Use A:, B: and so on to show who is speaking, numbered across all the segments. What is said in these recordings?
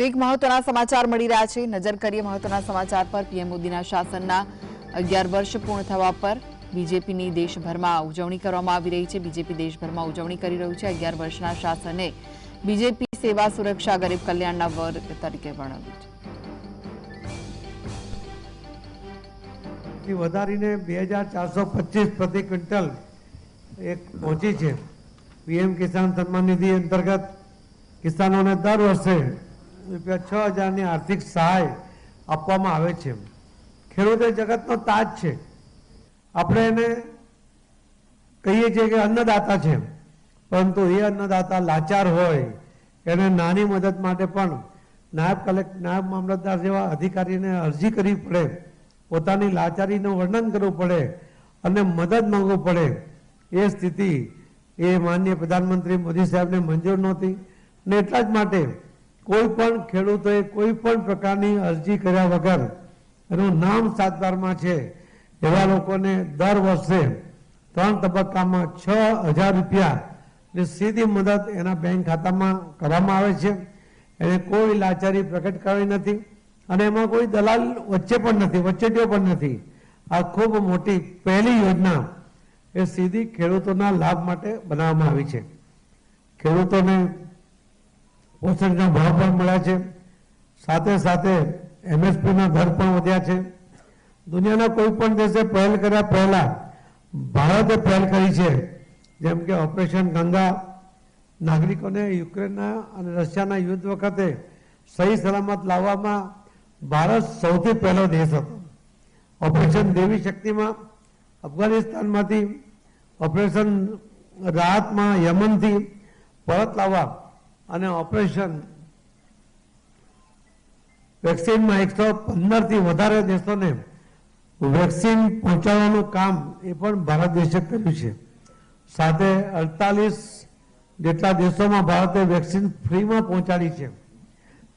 A: તો એક મહત્વના સમાચાર મળી રહ્યા છે. નજર કરીએ મહત્વના સમાચાર પર. પીએમ મોદીના શાસનના અગિયાર વર્ષ પૂર્ણ થવા પર બીજેપીની દેશભરમાં ઉજવણી કરવામાં આવી રહી છે. બીજેપી દેશભરમાં ઉજવણી કરી રહ્યું છે. અગિયાર વર્ષના શાસને બીજેપી સેવા સુરક્ષા, ગરીબ કલ્યાણના વર્ગ તરીકે વર્ણવ્યું છે.
B: વધારીને બે હજાર ચારસો પચીસ પ્રતિ ક્વિન્ટલ એક પહોંચી છે. પીએમ કિસાન સન્માન નિધિ અંતર્ગત કિસાનોને દર વર્ષે રૂપિયા છ હજારની આર્થિક સહાય આપવામાં આવે છે ખેડૂત એ જગતનો તાજ છે. આપણે એને કહીએ છીએ કે અન્નદાતા છે પરંતુ એ અન્નદાતા લાચાર હોય, એને નાની મદદ માટે પણ નાયબ કલેક્ટર નાયબ મામલતદાર જેવા અધિકારીને અરજી કરવી પડે. પોતાની લાચારીનું વર્ણન કરવું પડે અને મદદ માંગવું પડે. એ સ્થિતિ એ માનનીય પ્રધાનમંત્રી મોદી સાહેબને મંજૂર નહોતી ને એટલા જ માટે કોઈ પણ ખેડૂતોએ કોઈ પણ પ્રકારની અરજી કર્યા વગર એનું નામ સાતબારમાં છે. એવા લોકોને દર વર્ષે ત્રણ તબક્કામાં છ હજાર રૂપિયા ની સીધી મદદ એના બેંક ખાતામાં કરવામાં આવે છે. એને કોઈ લાચારી પ્રગટ કરવી નથી અને એમાં કોઈ દલાલ વચ્ચે પણ નથી, વચ્ચેટીઓ પણ નથી. આ ખૂબ મોટી પહેલી યોજના એ સીધી ખેડૂતોના લાભ માટે બનાવવામાં આવી છે. ખેડૂતોને પોષણના ભાવ પણ મળ્યા છે. સાથે સાથે એમએસપીના દર પણ વધ્યા છે. દુનિયાના કોઈ પણ દેશે પહેલ કર્યા પહેલા ભારતે પહેલ કરી છે. જેમ કે ઓપરેશન ગંગા નાગરિકોને યુક્રેનના અને રશિયાના યુદ્ધ વખતે સહી સલામત લાવવામાં ભારત સૌથી પહેલો દેશ હતો. ઓપરેશન દેવી શક્તિમાં અફઘાનિસ્તાનમાંથી ઓપરેશન રાહતમાં યમનથી પરત લાવવા અને ઓપરેશન વેક્સિનમાં એકસો પંદરથી વધારે દેશોને વેક્સિન પહોંચાડવાનું કામ એ પણ ભારત દેશે કર્યું છે. સાથે અડતાલીસ જેટલા દેશોમાં ભારતે વેક્સિન ફ્રીમાં પહોંચાડી છે.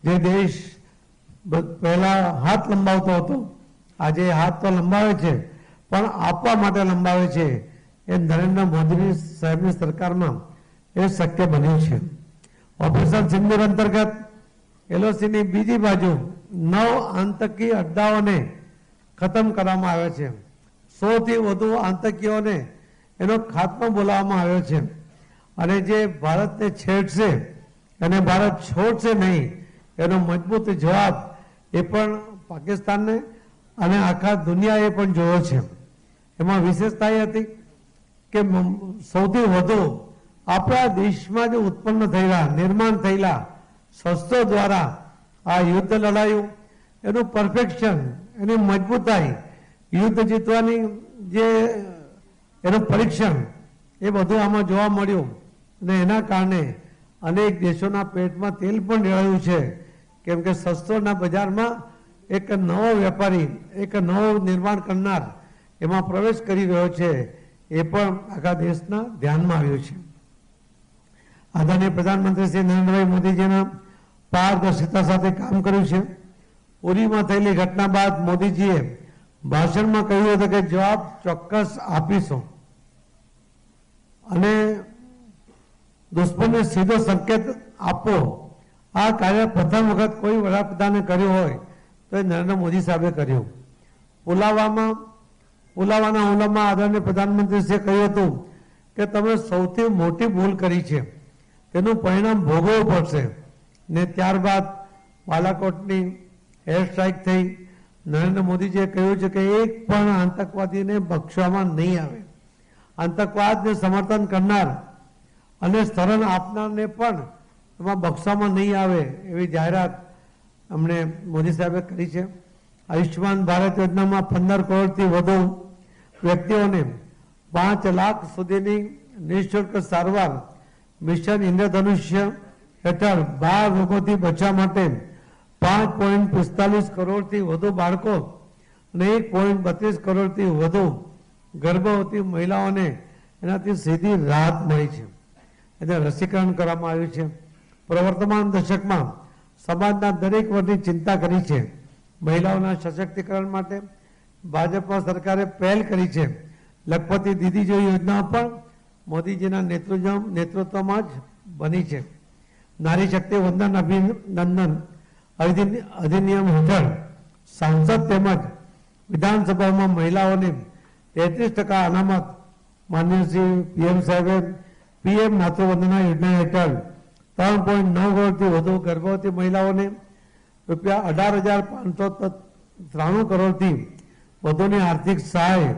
B: જે દેશ પહેલાં હાથ લંબાવતો હતો. આજે હાથ તો લંબાવે છે, પણ આપવા માટે લંબાવે છે એ નરેન્દ્ર મોદીની સાહેબની સરકારમાં એ શક્ય બન્યું છે. ઓપરેશન સિંદુર અંતર્ગત એલઓસીની બીજી બાજુ નવ આતંકી અડ્ડાઓને ખતમ કરવામાં આવ્યો છે. સોથી વધુ આતંકીઓને એનો ખાત્મો બોલાવવામાં આવ્યો છે. અને જે ભારતને છેડશે અને ભારત છોડશે નહીં, એનો મજબૂત જવાબ એ પણ પાકિસ્તાનને અને આખા દુનિયાએ પણ જોયો છે. એમાં વિશેષતા એ હતી કે સૌથી વધુ આપણા દેશમાં જે ઉત્પન્ન થયેલા, નિર્માણ થયેલા શસ્ત્રો દ્વારા આ યુદ્ધ લડાયું. એનું પરફેક્શન એની મજબૂતાઈ, યુદ્ધ જીતવાની જે એનું પરીક્ષણ, એ બધું આમાં જોવા મળ્યું. અને એના કારણે અનેક દેશોના પેટમાં તેલ પણ રેડાયું છે. કેમ કે શસ્ત્રોના બજારમાં એક નવો વેપારી, એક નવો નિર્માણ કરનાર એમાં પ્રવેશ કરી રહ્યો છે. એ પણ આખા દેશના ધ્યાનમાં આવ્યું છે. આદરણીય પ્રધાનમંત્રી શ્રી નરેન્દ્રભાઈ મોદીજીના પારદર્શિતા સાથે કામ કર્યું છે. ઉરીમાં થયેલી ઘટના બાદ મોદીજીએ ભાષણમાં કહ્યું હતું કે જવાબ ચોક્કસ આપીશું. અને દુશ્મનને સીધો સંકેત આપો. આ કાર્ય પ્રથમ વખત કોઈ વડાપ્રધાને કર્યું હોય તો એ નરેન્દ્ર મોદી સાહેબે કર્યું. પુલાવામાં, પુલાવાના હુમલામાં આદરણીય પ્રધાનમંત્રીશ્રીએ કહ્યું હતું કે તમે સૌથી મોટી ભૂલ કરી છે. તેનું પરિણામ ભોગવવું પડશે. ને ત્યારબાદ બાલાકોટની એર સ્ટ્રાઇક થઈ. નરેન્દ્ર મોદીજીએ કહ્યું છે કે એક પણ આતંકવાદીને બક્ષવામાં નહીં આવે. આતંકવાદને સમર્થન કરનાર અને સ્તરણ આપનારને પણ એમાં બક્ષવામાં નહીં આવે એવી જાહેરાત અમને મોદી સાહેબે કરી છે. આયુષ્યમાન ભારત યોજનામાં પંદર કરોડથી વધુ વ્યક્તિઓને પાંચ લાખ સુધીની નિઃશુલ્ક સારવાર મિશન ઇન્દ્રધનુષ્ય હેઠળ બાર રોગોથી બચવા માટે પાંચ પોઈન્ટ પિસ્તાલીસ કરોડથી વધુ બાળકો અને એક પોઈન્ટ બત્રીસ કરોડથી વધુ ગર્ભવતી મહિલાઓને એનાથી સીધી રાહત મળી છે. એને રસીકરણ કરવામાં આવ્યું છે. પ્રવર્તમાન દશકમાં સમાજના દરેક વર્ગની ચિંતા કરી છે. મહિલાઓના સશક્તિકરણ માટે ભાજપમાં સરકારે પહેલ કરી છે. લખપતિ દીદી જેવી યોજના પણ મોદીજીના નેતૃત્વ નેતૃત્વમાં જ બની છે. નારી શક્તિ વંદન અભિનંદન અધિનિયમ હેઠળ સાંસદ તેમજ વિધાનસભામાં મહિલાઓને તેત્રીસ ટકા અનામત માન્ય શ્રી પીએમ સાહેબે પીએમ માતૃવંદના યોજના હેઠળ ત્રણ પોઈન્ટ નવ કરોડથી વધુ ગર્ભવતી મહિલાઓને રૂપિયા અઢાર હજાર પાંચસો ત્રાણું કરોડથી વધુની આર્થિક સહાય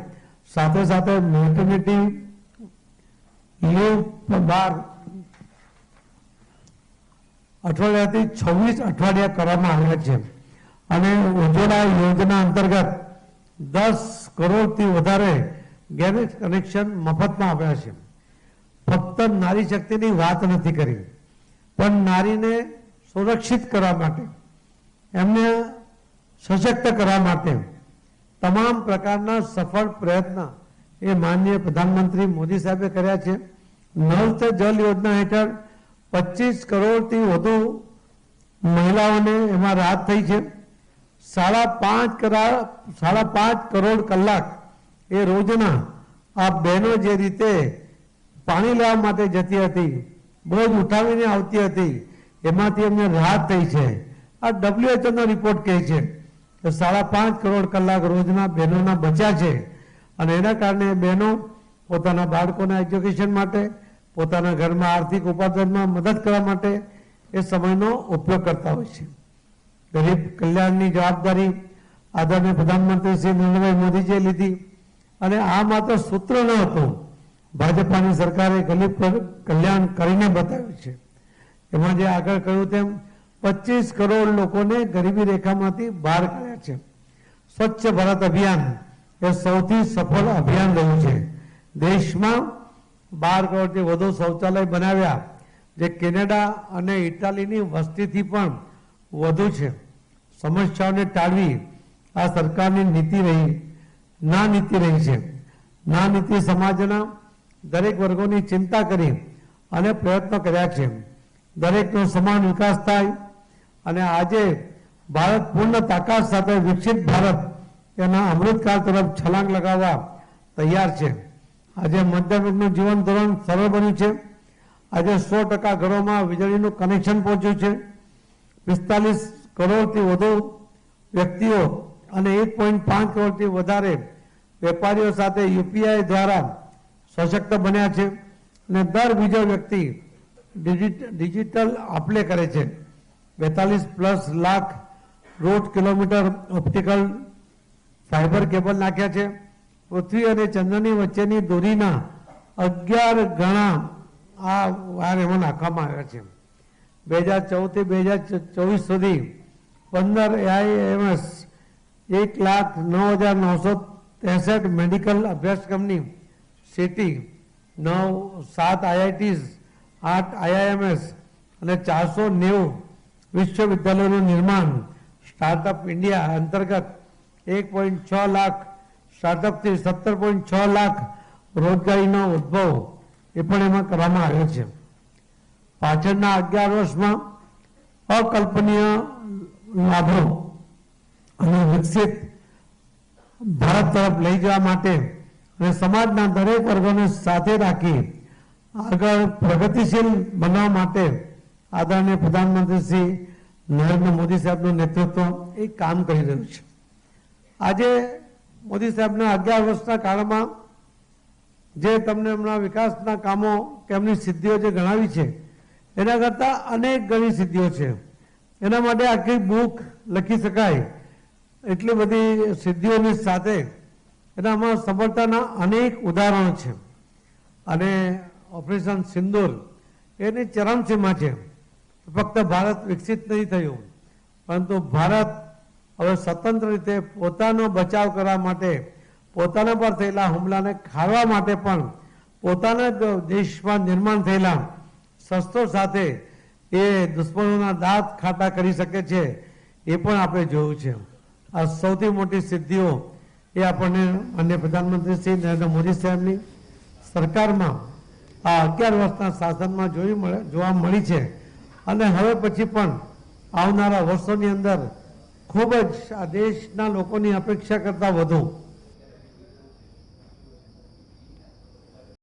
B: સાથે સાથે મેટર્નિટી બાર અઠવાડિયાથી છવ્વીસ અઠવાડિયા કરવામાં આવ્યા છે. અને ઉજ્જવલા યોજના અંતર્ગત દસ કરોડથી વધારે ગેરેજ કનેક્શન મફતમાં આપ્યા છે. ફક્ત નારી શક્તિની વાત નથી કરી, પણ નારીને સુરક્ષિત કરવા માટે, એમને સશક્ત કરવા માટે તમામ પ્રકારના સફળ પ્રયત્ન એ માનનીય પ્રધાનમંત્રી મોદી સાહેબે કર્યા છે. નલ સે જલ યોજના હેઠળ પચીસ કરોડથી વધુ મહિલાઓને એમાં રાહત થઈ છે. સાડા પાંચ સાડા પાંચ કરોડ કલાક એ રોજના આ બહેનો જે રીતે પાણી લેવા માટે જતી હતી, બોજ ઉઠાવીને આવતી હતી, એમાંથી એમને રાહત થઈ છે. આ ડબ્લ્યુએચઓનો રિપોર્ટ કહે છે કે સાડા પાંચ કરોડ કલાક રોજના બહેનોના બચ્યા છે. અને એના કારણે બહેનો પોતાના બાળકોના એજ્યુકેશન માટે, પોતાના ઘરમાં આર્થિક ઉપાર્જનમાં મદદ કરવા માટે એ સમયનો ઉપયોગ કરતા હોય છે. ગરીબ કલ્યાણની જવાબદારી આદરણીય પ્રધાનમંત્રી શ્રી નરેન્દ્રભાઈ મોદીજીએ લીધી અને આ માત્ર સૂત્ર ન હતું, ભાજપાની સરકારે ગરીબ કલ્યાણ કરીને બતાવ્યું છે. એમાં જે આગળ કહ્યું તેમ, પચીસ કરોડ લોકોને ગરીબી રેખામાંથી બહાર કાઢ્યા છે. સ્વચ્છ ભારત અભિયાન એ સૌથી સફળ અભિયાન રહ્યું છે. દેશમાં બાર કરોડથી વધુ શૌચાલય બનાવ્યા, જે કેનેડા અને ઇટાલીની વસ્તીથી પણ વધુ છે. સમસ્યાઓને ટાળવી આ સરકારની નીતિ રહી, ના નીતિ રહી છે. ના નીતિ સમાજના દરેક વર્ગોની ચિંતા કરી અને પ્રયત્નો કર્યા છે. દરેકનો સમાન વિકાસ થાય અને આજે ભારત પૂર્ણ તાકાત સાથે વિકસિત ભારત એના અમૃતકાળ તરફ છલાંગ લગાવવા તૈયાર છે. આજે મધ્યવર્ગનું જીવન ધોરણ સરળ બન્યું છે. આજે સો ટકા ઘરોમાં વીજળીનું કનેક્શન પહોંચ્યું છે. પિસ્તાલીસ કરોડથી વધુ વ્યક્તિઓ અને એક પોઈન્ટ પાંચ કરોડથી વધારે વેપારીઓ સાથે યુપીઆઈ દ્વારા સશક્ત બન્યા છે અને દર બીજો વ્યક્તિ ડિજિટ- ડિજિટલ આપલે કરે છે. બેતાલીસ plus lakh road kilometre optical fibre cable નાખ્યા છે. પૃથ્વી અને ચંદ્રની વચ્ચેની દોરીના અગિયાર ગણા આ વાર એમાં નાખવામાં આવ્યા છે. બે હજાર ચૌદથી બે હજાર ચોવીસ સુધી પંદર એઆઈએમએસ એક લાખ નવ હજાર નવસો ત્રેસઠ મેડિકલ અભ્યાસક્રમની સિટી, નવ, સાત આઈઆઈટીઝ આઠ આઈઆઈએમએસ અને ચારસો નેવું વિશ્વવિદ્યાલયોનું નિર્માણ સ્ટાર્ટઅપ ઇન્ડિયા અંતર્ગત એક પોઈન્ટ છ લાખ સ્ટાર્ટઅપથી સત્તર પોઈન્ટ છ લાખ રોજગારીનો ઉદ્ભવ એ પણ એમાં કરવામાં આવ્યો છે. પાછળના અગિયાર વર્ષમાં અકલ્પનીય લાભો અને વિકસિત ભારત તરફ લઈ જવા માટે અને સમાજના દરેક વર્ગોને સાથે રાખી આગળ પ્રગતિશીલ બનવા માટે આદરણીય પ્રધાનમંત્રી શ્રી નરેન્દ્ર મોદી સાહેબનું નેતૃત્વ એ કામ કરી રહ્યું છે. આજે મોદી સાહેબના અગિયાર વર્ષના કાળમાં જે તમને હમણાં વિકાસના કામો કે એમની સિદ્ધિઓ જે ગણાવી છે, એના કરતાં અનેક ઘણી સિદ્ધિઓ છે. એના માટે આખી બુક લખી શકાય. એટલી બધી સિદ્ધિઓની સાથે એનામાં સફળતાના અનેક ઉદાહરણો છે. અને ઓપરેશન સિંદૂર એની ચરમસીમા છે. ફક્ત ભારત વિકસિત નહીં થયું, પરંતુ ભારત હવે સ્વતંત્ર રીતે પોતાનો બચાવ કરવા માટે પોતાના પર થયેલા હુમલાને ખાળવા માટે પણ પોતાના દેશમાં નિર્માણ થયેલા શસ્ત્રો સાથે એ દુશ્મનોના દાંત ખાટા કરી શકે છે એ પણ આપણે જોયું છે. આ સૌથી મોટી સિદ્ધિઓ એ આપણને અન્ય પ્રધાનમંત્રી શ્રી નરેન્દ્ર મોદી સાહેબની સરકારમાં આ અગિયાર વર્ષના શાસનમાં જોઈ મળે, જોવા મળી છે. અને હવે પછી પણ આવનારા વર્ષોની અંદર ખૂબ જ આ દેશના લોકોની અપેક્ષા કરતાં વધુ.